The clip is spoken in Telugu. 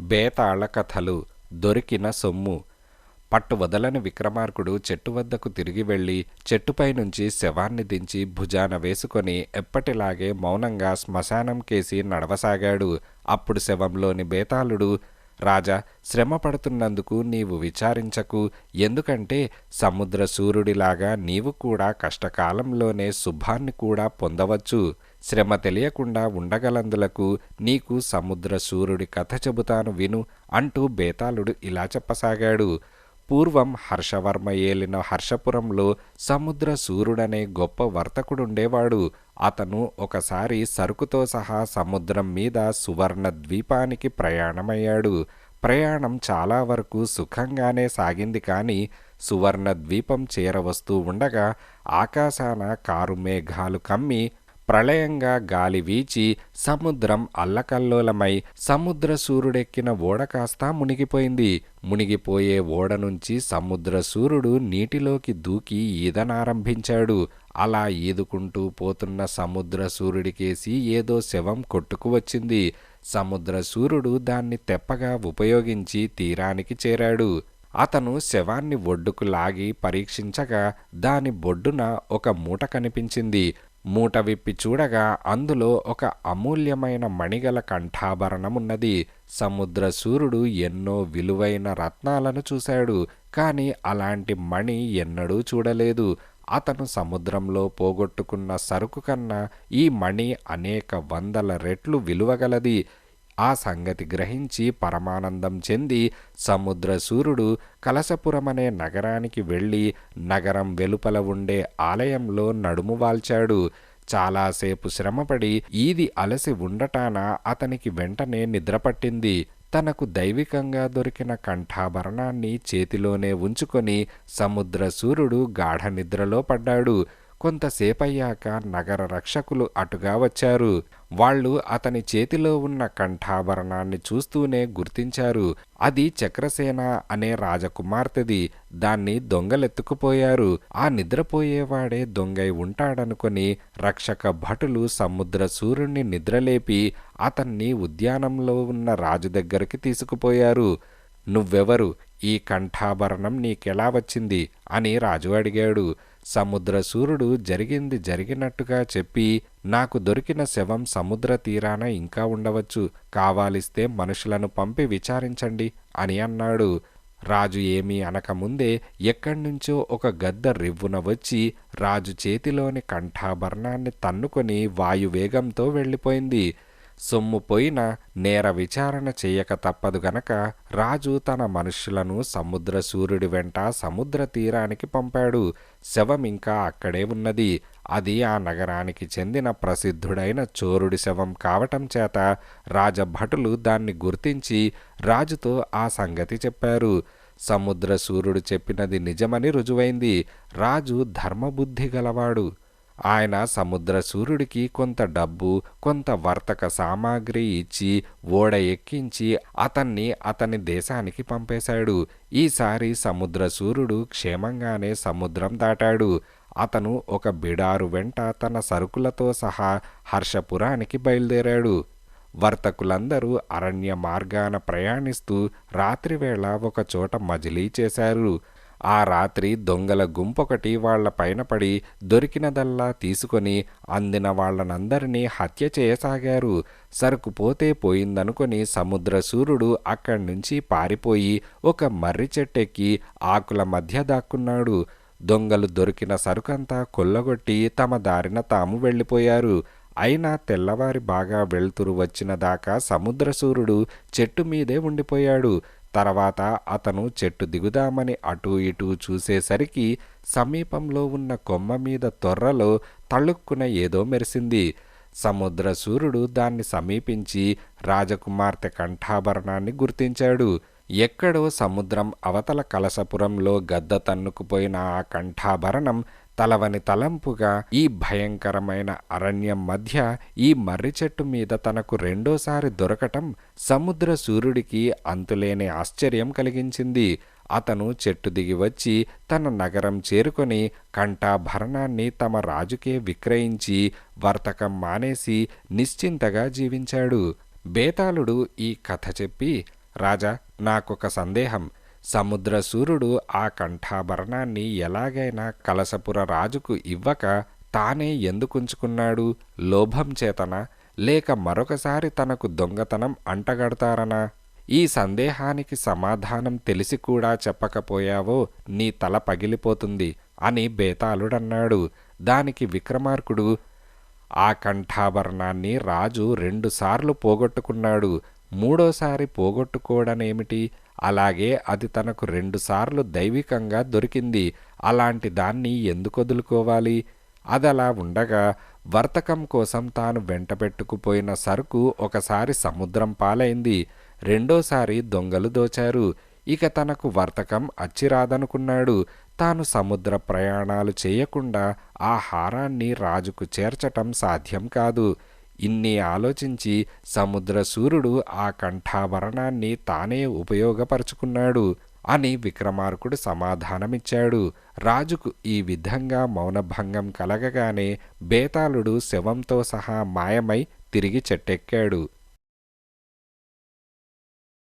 బేతాళ కథలు దొరికిన సొమ్ము. పట్టు వదలని విక్రమార్కుడు చెట్టు వద్దకు తిరిగి వెళ్ళి చెట్టుపై నుంచి శవాన్ని దించి భుజాన వేసుకొని ఎప్పటిలాగే మౌనంగా శ్మశానం కేసి నడవసాగాడు. అప్పుడు శవంలోని బేతాళుడు రాజా శ్రమ పడుతున్నందుకు నీవు విచారించకు. ఎందుకంటే సముద్ర సూర్యుడిలాగా నీవు కూడా కష్టకాలంలోనే శుభాన్ని కూడా పొందవచ్చు. శ్రమ తెలియకుండా ఉండగలందులకు నీకు సముద్ర సూర్యుడి కథ చెబుతాను విను అంటూ బేతాళుడు ఇలా చెప్పసాగాడు. పూర్వం హర్షవర్మ ఏలిన హర్షపురంలో సముద్ర సూర్యుడనే గొప్ప వర్తకుడుండేవాడు. అతను ఒకసారి సరుకుతో సహా సముద్రం మీద సువర్ణ ద్వీపానికి ప్రయాణమయ్యాడు. ప్రయాణం చాలా వరకు సుఖంగానే సాగింది కానీ సువర్ణ ద్వీపం చేరవస్తూ ఉండగా ఆకాశాన కారు మేఘాలు కమ్మి ప్రళయంగా గాలి వీచి సముద్రం అల్లకల్లోలమై సముద్ర సూర్యుడెక్కిన ఓడ కాస్త మునిగిపోయింది. మునిగిపోయే ఓడ నుంచి సముద్ర సూర్యుడు నీటిలోకి దూకి ఈదనారంభించాడు. అలా ఈదుకుంటూ పోతున్న సముద్ర సూర్యుడికేసి ఏదో శవం కొట్టుకు వచ్చింది. సముద్ర సూర్యుడు దాన్ని తెప్పగా ఉపయోగించి తీరానికి చేరాడు. అతను శవాన్ని ఒడ్డుకు లాగి పరీక్షించగా దాని బొడ్డున ఒక మూట కనిపించింది. మూట విప్పి చూడగా అందులో ఒక అమూల్యమైన మణిగల కంఠాభరణమున్నది. సముద్ర సూర్యుడు ఎన్నో విలువైన రత్నాలను చూశాడు కాని అలాంటి మణి ఎన్నడూ చూడలేదు. అతను సముద్రంలో పోగొట్టుకున్న సరుకు కన్నా ఈ మణి అనేక వందల రెట్లు విలువగలది. ఆ సంగతి గ్రహించి పరమానందం చెంది సముద్ర సూర్యుడు కలసపురమనే నగరానికి వెళ్ళి నగరం వెలుపల ఉండే ఆలయంలో నడుము వాల్చాడు. చాలాసేపు శ్రమపడి ఈది అలసి ఉండటాన అతనికి వెంటనే నిద్రపట్టింది తనకు దైవికంగా దొరికిన కంఠాభరణాన్ని చేతిలోనే ఉంచుకొని సముద్ర సూర్యుడు గాఢ నిద్రలో పడ్డాడు. కొంతసేపయ్యాక నగర రక్షకులు అటుగా వచ్చారు. వాళ్ళు అతని చేతిలో ఉన్న కంఠాభరణాన్ని చూస్తూనే గుర్తించారు. అది చక్రసేన అనే రాజకుమార్తెది. దాన్ని దొంగలెత్తుకుపోయారు. ఆ నిద్రపోయేవాడే దొంగై ఉంటాడనుకొని రక్షక భటులు సముద్ర సూర్యుణ్ణి నిద్రలేపి అతన్ని ఉద్యానంలో ఉన్న రాజు దగ్గరికి తీసుకుపోయారు. నువ్వెవరు? ఈ కంఠాభరణం నీకెలా వచ్చింది? అని రాజు అడిగాడు. సముద్ర సూర్యుడు జరిగింది జరిగినట్టుగా చెప్పి నాకు దొరికిన శవం సముద్ర తీరాన ఇంకా ఉండవచ్చు. కావాలిస్తే మనుషులను పంపి విచారించండి అని అన్నాడు. రాజు ఏమీ అనకముందే ఎక్కడ్నుంచో ఒక గద్ద రివ్వున వచ్చి రాజు చేతిలోని కంఠాభరణాన్ని తన్నుకొని వాయువేగంతో వెళ్ళిపోయింది. సొమ్ము పోయిన నేర విచారణ చేయక తప్పదు గనక రాజు తన మనుష్యులను సముద్ర సూర్యుడి వెంట సముద్ర తీరానికి పంపాడు. శవం ఇంకా అక్కడే ఉన్నది. అది ఆ నగరానికి చెందిన ప్రసిద్ధుడైన చోరుడి శవం కావటం చేత రాజభటులు దాన్ని గుర్తించి రాజుతో ఆ సంగతి చెప్పారు. సముద్ర సూర్యుడు చెప్పినది నిజమని రుజువైంది. రాజు ధర్మబుద్ధి గలవాడు. ఆయన సముద్ర సూర్యుడికి కొంత డబ్బు కొంత వర్తక సామాగ్రి ఇచ్చి ఓడ ఎక్కించి అతన్ని అతని దేశానికి పంపేశాడు. ఈసారి సముద్ర సూర్యుడు క్షేమంగానే సముద్రం దాటాడు. అతను ఒక బిడారు వెంట తన సరుకులతో సహా హర్షపురానికి బయలుదేరాడు. వర్తకులందరూ అరణ్య మార్గాన ప్రయాణిస్తూ రాత్రివేళ ఒకచోట మజిలీ చేశారు. ఆ రాత్రి దొంగల గుంపొకటి వాళ్ళ పైన పడి దొరికినదల్లా తీసుకొని అందిన వాళ్ళనందరినీ హత్య చేయసాగారు. సరుకు పోతే పోయిందనుకొని సముద్ర సూర్యుడు అక్కడి నుంచి పారిపోయి ఒక మర్రి చెట్టెక్కి ఆకుల మధ్య దాక్కున్నాడు. దొంగలు దొరికిన సరుకంతా కొల్లగొట్టి తమ దారిన తాము వెళ్ళిపోయారు. అయినా తెల్లవారి బాగా వెళ్తురు వచ్చిన దాకా సముద్రసూరుడు చెట్టు మీదే ఉండిపోయాడు. తర్వాత అతను చెట్టు దిగుదామని అటూ ఇటూ చూసేసరికి సమీపంలో ఉన్న కొమ్మ మీద తొర్రలో తళుక్కున ఏదో మెరిసింది. సముద్ర సూర్యుడు దాన్ని సమీపించి రాజకుమార్తె కంఠాభరణాన్ని గుర్తించాడు. ఎక్కడో సముద్రం అవతల కలసపురంలో గద్ద తన్నుకుపోయిన ఆ కంఠాభరణం తలవని తలంపుగా ఈ భయంకరమైన అరణ్యం మధ్య ఈ మర్రి చెట్టు మీద తనకు రెండోసారి దొరకటం సముద్ర సూర్యుడికి అంతులేని ఆశ్చర్యం కలిగించింది. అతను చెట్టు దిగి వచ్చి తన నగరం చేరుకొని కంఠాభరణాన్ని తమ రాజుకే విక్రయించి వర్తకం మానేసి నిశ్చింతగా జీవించాడు. బేతాళుడు ఈ కథ చెప్పి రాజా నాకొక సందేహం. సముద్ర సూర్యుడు ఆ కంఠాభరణాన్ని ఎలాగైనా కలసపుర రాజుకు ఇవ్వక తానే ఎందుకుంచుకున్నాడు? లోభం చేతనా? లేక మరొకసారి తనకు దొంగతనం అంటగడతారనా? ఈ సందేహానికి సమాధానం తెలిసి కూడా చెప్పకపోయావో నీ తల పగిలిపోతుంది అని బేతాళుడన్నాడు. దానికి విక్రమార్కుడు ఆ కంఠాభరణాన్ని రాజు రెండుసార్లు పోగొట్టుకున్నాడు. మూడోసారి పోగొట్టుకోవడనేమిటి అలాగే అది తనకు రెండుసార్లు దైవికంగా దొరికింది. అలాంటి దాన్ని ఎందుకు వదులుకోవాలి? అదలా ఉండగా వర్తకం కోసం తాను వెంటబెట్టుకుపోయిన సరుకు ఒకసారి సముద్రం పాలైంది. రెండోసారి దొంగలు దోచారు. ఇక తనకు వర్తకం అచ్చిరాదనుకున్నాడు. తాను సముద్ర ప్రయాణాలు చేయకుండా ఆ హారాన్ని రాజుకు చేర్చటం సాధ్యం కాదు. ఇన్ని ఆలోచించి సముద్ర సూర్యుడు ఆ కంఠాభరణాన్ని తానే ఉపయోగపరుచుకున్నాడు అని విక్రమార్కుడు సమాధానమిచ్చాడు. రాజుకు ఈ విధంగా మౌనభంగం కలగగానే బేతాళుడు శవంతో సహా మాయమై తిరిగి చెట్టెక్కాడు.